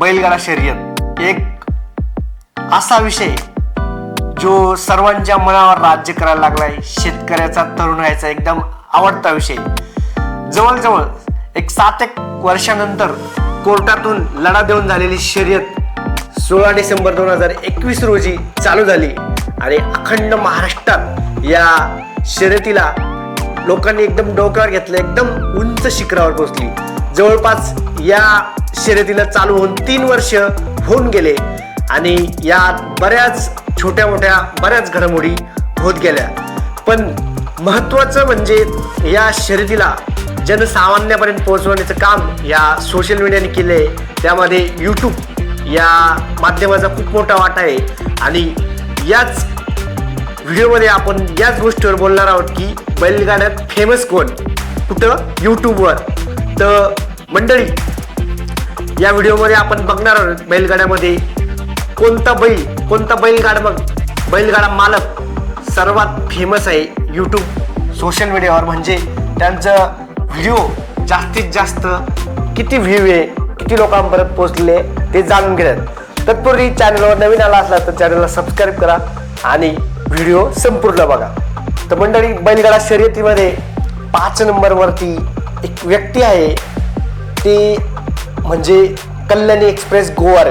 बैलगाडा शर्यत. एक असा विषय जो सर्वांच्या मनावर राज्य करायला लागलाय शेतकऱ्याचा तरुणाचा एकदम आवडता विषय. जवळजवळ एक सात एक वर्षानंतर कोर्टातून लढा देऊन झालेली शर्यत सोळा डिसेंबर दोन हजार एकवीस रोजी चालू झाली. आणि अखंड महाराष्ट्रात या शर्यतीला लोकांनी एकदम डोक्यावर घेतलं एकदम उंच शिखरावर पोहोचली. जवळपास या शर्यतीला चालू होऊन तीन वर्ष होऊन गेले आणि यात बऱ्याच छोट्या मोठ्या बऱ्याच घडामोडी होत गेल्या. पण महत्वाचं म्हणजे या शर्यतीला जनसामान्यापर्यंत पोहोचवण्याचं काम या सोशल मीडियाने केले त्यामध्ये यूट्यूब या माध्यमाचा खूप मोठा वाटा आहे. आणि याच व्हिडिओमध्ये आपण याच गोष्टीवर बोलणार आहोत की बैलगाड्यात फेमस कोण? कुठं? यूट्यूबवर तर मंडळी या व्हिडिओमध्ये आपण बघणार आहोत बैलगाड्यामध्ये कोणता बैल कोणता बैलगाडा मग? बैलगाडा मालक सर्वात फेमस आहे यूट्यूब सोशल मीडियावर म्हणजे त्यांचं व्हिडिओ जास्तीत जास्त किती व्ह्यू आहे किती लोकांपर्यंत पोहोचले ते जाणून घेतात. तत्पूर्वी चॅनलवर नवीन आला असला तर चॅनलला सबस्क्राईब करा आणि व्हिडिओ संपूर्ण बघा. तर मंडळी बैलगाडा शर्यतीमध्ये पाच नंबरवरती एक व्यक्ती आहे ती म्हणजे कल्याणी एक्सप्रेस गोवार.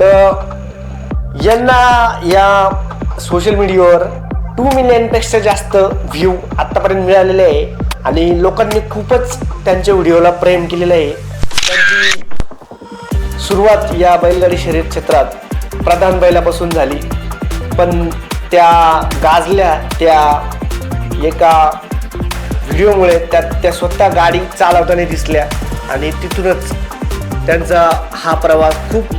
तर यांना या सोशल मीडियावर टू मिलियनपेक्षा जास्त व्ह्यू आत्तापर्यंत मिळालेले आहे. आणि लोकांनी खूपच त्यांच्या व्हिडिओला प्रेम केलेलं आहे. त्यांची सुरुवात या बैलगाडी शर्यत क्षेत्रात प्रधान बैलापासून झाली. पण त्या गाजल्या त्या एका व्हिडिओमुळे त्या त्या स्वतः गाडी चालवताना दिसल्या. आणि तिथूनच त्यांचा हा प्रवास खूप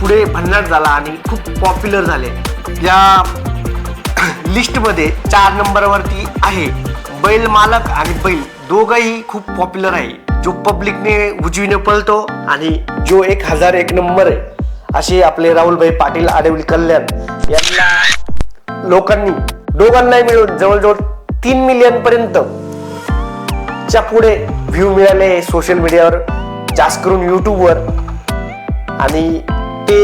पुढे भन्नाट झाला आणि खूप पॉप्युलर झाले. या लिस्टमध्ये चार नंबरवरती आहे बैल मालक आणि बैल. दोघंही खूप पॉप्युलर आहे. जो पब्लिकने उजवीने पळतो आणि जो एक हजार एक नंबर आहे असे आपले राहुलभाई पाटील आडवली कल्याण यांना लोकांनी दोघांनाही मिळून जवळजवळ तीन मिलियन पर्यंत च्या पुढे व्ह्यू मिळाले सोशल मीडियावर जास्त करून यूट्यूबवर आणि ते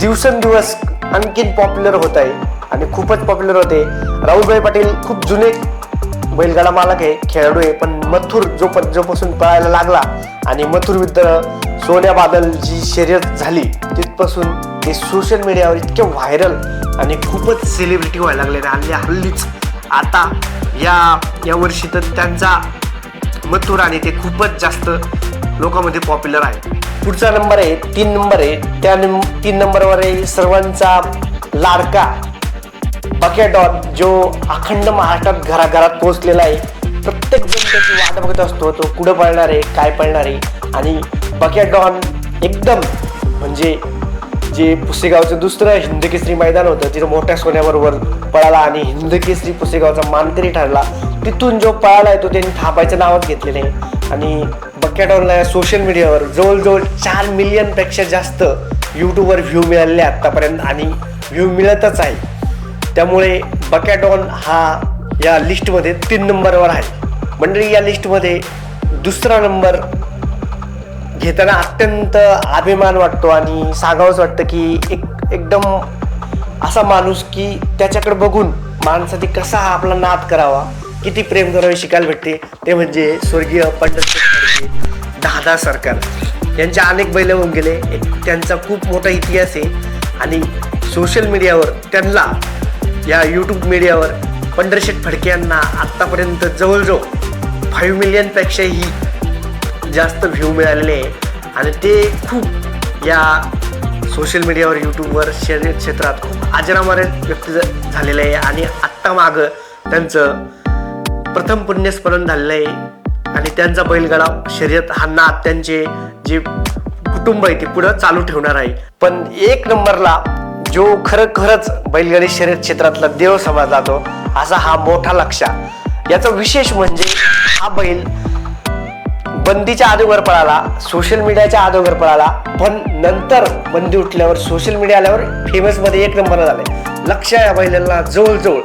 दिवसेंदिवस आणखीन पॉप्युलर होत आहे आणि खूपच पॉप्युलर होते. राहुलभाई पाटील खूप जुने बैलगाडा मालक आहे खेळाडू आहे पण मथुर जो जोपासून पळायला लागला. आणि मथुर विरुद्ध सोन्या बादल जी शर्यत झाली तिथपासून ते सोशल मीडियावर इतके व्हायरल आणि खूपच सेलिब्रिटी व्हायला लागले आणि हल्लीच आता या या वर्षी तर त्यांचा मथुर आणि ते खूपच जास्त लोकांमध्ये पॉप्युलर आहे. पुढचा नंबर आहे तीन नंबर आहे. त्या नंब तीन नंबरवर आहे सर्वांचा लाडका बकेडॉन डॉन जो अखंड महाराष्ट्रात घराघरात पोहोचलेला आहे. प्रत्येक जण त्याची वाट बघत असतो तो कुठं पळणार आहे काय पळणार आहे. आणि बकेडॉन डॉन एकदम म्हणजे जे पुसेगावचं दुसरं हिंदकेसरी मैदान होतं तिथं मोठ्या सोन्याबरोबर पळाला आणि हिंदकेसरी पुसेगावचा मानकरी ठरला. तिथून जो पळाला आहे तो त्यांनी थांबायचं नावच घेतलेलं आहे. आणि बकेटॉनला सोशल मीडियावर जवळजवळ चार मिलियनपेक्षा जास्त यूट्यूबवर व्ह्यू मिळालेले आहे आत्तापर्यंत आणि व्ह्यू मिळतच आहे. त्यामुळे बकॅटॉन हा या लिस्टमध्ये तीन नंबरवर आहे. मंडळी या लिस्टमध्ये दुसरा नंबर घेताना अत्यंत अभिमान वाटतो आणि सांगावंच वाटतं की एक एकदम असा माणूस की त्याच्याकडे बघून माणसाने कसा हा आपला नाद करावा. किती प्रेम करावे शिकायला भेटते? ते म्हणजे स्वर्गीय पंडित दादा सरकार. यांच्या अनेक बैल होऊन गेले. एक त्यांचा खूप मोठा इतिहास आहे. आणि सोशल मीडियावर त्यांना या यूट्यूब मीडियावर पंढरशेठ फडके यांना आत्तापर्यंत जवळजवळ फाईव्ह मिलियनपेक्षाही जास्त व्ह्यू मिळालेले आहे. आणि ते खूप या सोशल मीडियावर यूट्यूबवर शरीर क्षेत्रात खूप आजरामारे व्यक्त झालेले झालेलं आहे. आणि आत्ता मागं त्यांचं प्रथम पुण्यस्मरण झालेलं आहे आणि त्यांचा बैलगाडा शर्यत हा नाद त्यांचे जे कुटुंब आहे ते पुढं चालू ठेवणार आहे. पण एक नंबरला जो खरं खरंच बैलगाडी शर्यत क्षेत्रातला देव समजला जातो असा हा मोठा लक्षा याचा विशेष म्हणजे हा बैल बंदीच्या अगोदर पळाला सोशल मीडियाच्या अगोदर पळाला पण नंतर बंदी उठल्यावर सोशल मीडिया आल्यावर फेमसमध्ये एक नंबर झाले लक्ष या बैलांना जवळजवळ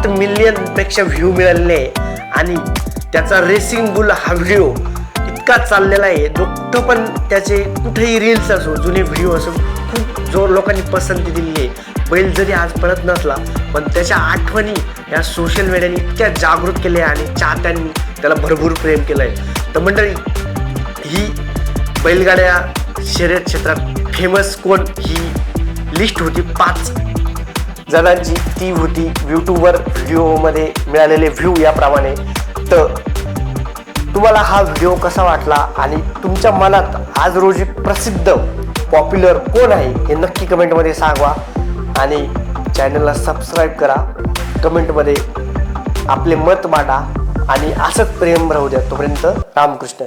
फक्त मिलियनपेक्षा व्ह्यू मिळालेले आहे. आणि त्याचा रेसिंग बुल हा व्हिडिओ इतका चाललेला आहे. जो कुठं पण त्याचे कुठेही रील्स असो जुने व्हिडिओ असो खूप जो लोकांनी पसंती दिली आहे. बैल जरी आज पळत नसला पण त्याच्या आठवणी या सोशल मीडियाने इतक्या जागृत केल्या आणि चाहत्यांनी त्याला भरपूर प्रेम केलं आहे तर मंडळी ही बैलगाड्या शर्यत क्षेत्रात फेमस कोण? ही लिस्ट होती पाच जणांची ती होती यूट्यूबवर व्हिडिओमध्ये मिळालेले व्ह्यू याप्रमाणे. तर तुम्हाला हा व्हिडिओ कसा वाटला आणि तुमच्या मनात आज रोजी प्रसिद्ध पॉप्युलर कोण आहे हे नक्की कमेंटमध्ये सांगा आणि चॅनलला सबस्क्राईब करा. कमेंटमध्ये आपले मत मांडा. आणि असंच प्रेम राहू द्या. तोपर्यंत रामकृष्ण